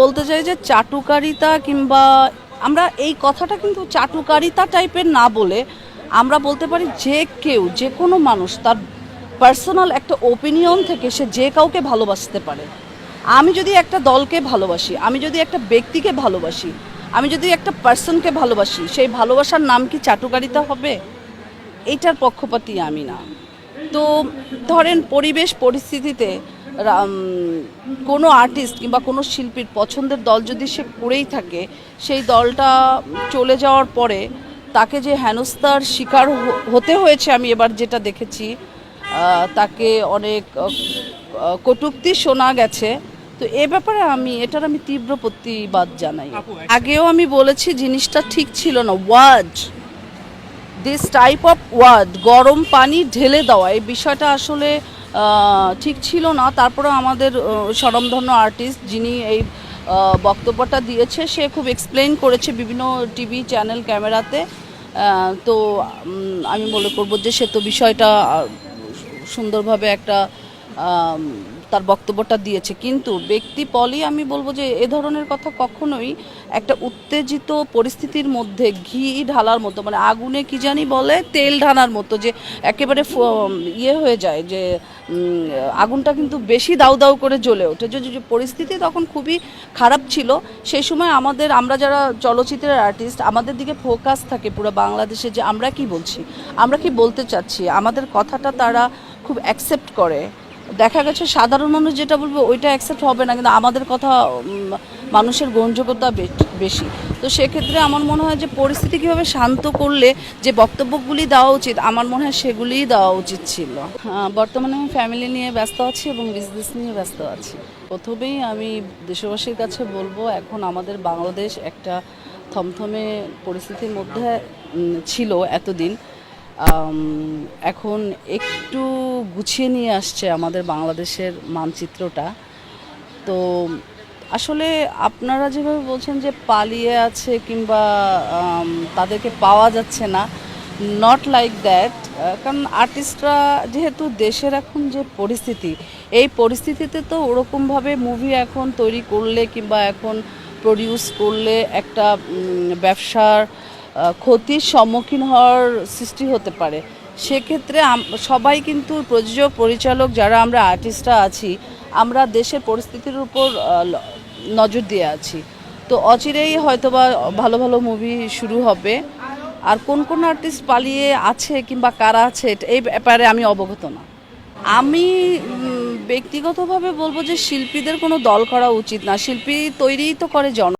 বলতে চাই যে চাটুকারিতা কিংবা আমরা এই কথাটা কিন্তু চাটুকারিতা টাইপের না বলে আমরা বলতে পারি যে কেউ, যে কোনো মানুষ তার পার্সোনাল একটা ওপিনিয়ন থেকে সে যে কাউকে ভালোবাসতে পারে। আমি যদি একটা দলকে ভালোবাসি, আমি যদি একটা ব্যক্তিকে ভালোবাসি, আমি যদি একটা পার্সনকে ভালোবাসি, সেই ভালোবাসার নাম কি চাটুকারিতা হবে? এইটার পক্ষপাতী আমি না। তো ধরেন পরিবেশ পরিস্থিতিতে কোনো আর্টিস্ট কিংবা কোনো শিল্পীর পছন্দের দল যদি সে করেই থাকে সেই দলটা চলে যাওয়ার পরে তাকে যে হেনস্থার শিকার হতে হয়েছে আমি এবার যেটা দেখেছি তাকে অনেক কটূক্তি শোনা গেছে। তো এ ব্যাপারে আমি এটার আমি তীব্র প্রতিবাদ জানাই। আগেও আমি বলেছি জিনিসটা ঠিক ছিল না। Was this type of word গরম পানি ঢেলে দেওয়া এই বিষয়টা আসলে ঠিক ছিল না। তারপরে আমাদের স্বরমধন্য আর্টিস্ট যিনি এই বক্তব্যটা দিয়েছে, সে খুব এক্সপ্লেন করেছে বিভিন্ন টিভি চ্যানেল ক্যামেরাতে। তো আমি মনে করব যে সে তো বিষয়টা সুন্দরভাবে একটা তার বক্তব্যটা দিয়েছে। কিন্তু ব্যক্তি পলি, আমি বলব যে এ ধরনের কথা কখনোই একটা উত্তেজিত পরিস্থিতির মধ্যে ঘি ঢালার মতো মানে আগুনে কি জানি বলে, তেল ঢালার মতো যে একেবারে ইয়ে হয়ে যায় যে আগুনটা কিন্তু বেশি দাউ দাউ করে জ্বলে ওঠে। যে পরিস্থিতি তখন খুবই খারাপ ছিল। সেই সময় আমাদের, আমরা যারা চলচ্চিত্রের আর্টিস্ট আমাদের দিকে ফোকাস থাকে পুরো বাংলাদেশে যে আমরা কি বলছি, আমরা কি বলতে চাচ্ছি, আমাদের কথাটা তারা খুব অ্যাকসেপ্ট করে। দেখা গেছে সাধারণ মানুষ যেটা বলবে ওইটা অ্যাকসেপ্ট হবে না, কিন্তু আমাদের কথা মানুষের গ্রহণযোগ্যতা বেশি তো সেক্ষেত্রে আমার মনে হয় যে পরিস্থিতি কীভাবে শান্ত করলে যে বক্তব্যগুলি দেওয়া উচিত, আমার মনে হয় সেগুলিই দেওয়া উচিত ছিল। বর্তমানে আমি ফ্যামিলি নিয়ে ব্যস্ত আছি এবং বিজনেস নিয়ে ব্যস্ত আছি। প্রথমেই আমি দেশবাসীর কাছে বলব, এখন আমাদের বাংলাদেশ একটা থমথমে পরিস্থিতির মধ্যে ছিল এতদিন। এখন একটু গুছিয়ে নিয়ে আসছে আমাদের বাংলাদেশের মানচিত্রটা। তো আসলে আপনারা যেভাবে বলছেন যে পালিয়ে আছে কিংবা তাদেরকে পাওয়া যাচ্ছে না নট লাইক দ্যাট কারণ আর্টিস্টরা যেহেতু দেশের এখন যে পরিস্থিতি, এই পরিস্থিতিতে তো ওরকমভাবে মুভি এখন তৈরি করলে কিংবা এখন প্রডিউস করলে একটা ব্যবসার ক্ষতির সম্মুখীন হওয়ার সৃষ্টি হতে পারে। সেক্ষেত্রে সবাই কিন্তু প্রযোজক পরিচালক যারা আমরা আর্টিস্টরা আছি, আমরা দেশের পরিস্থিতির উপর নজর দিয়ে আছি। তো অচিরেই হয়তোবা ভালো ভালো মুভি শুরু হবে। আর কোন কোন আর্টিস্ট পালিয়ে আছে কিংবা কারা আছে এই ব্যাপারে আমি অবগত না। আমি ব্যক্তিগতভাবে বলব যে শিল্পীদের কোনো দল করা উচিত না। শিল্পী তৈরিই তো করে জন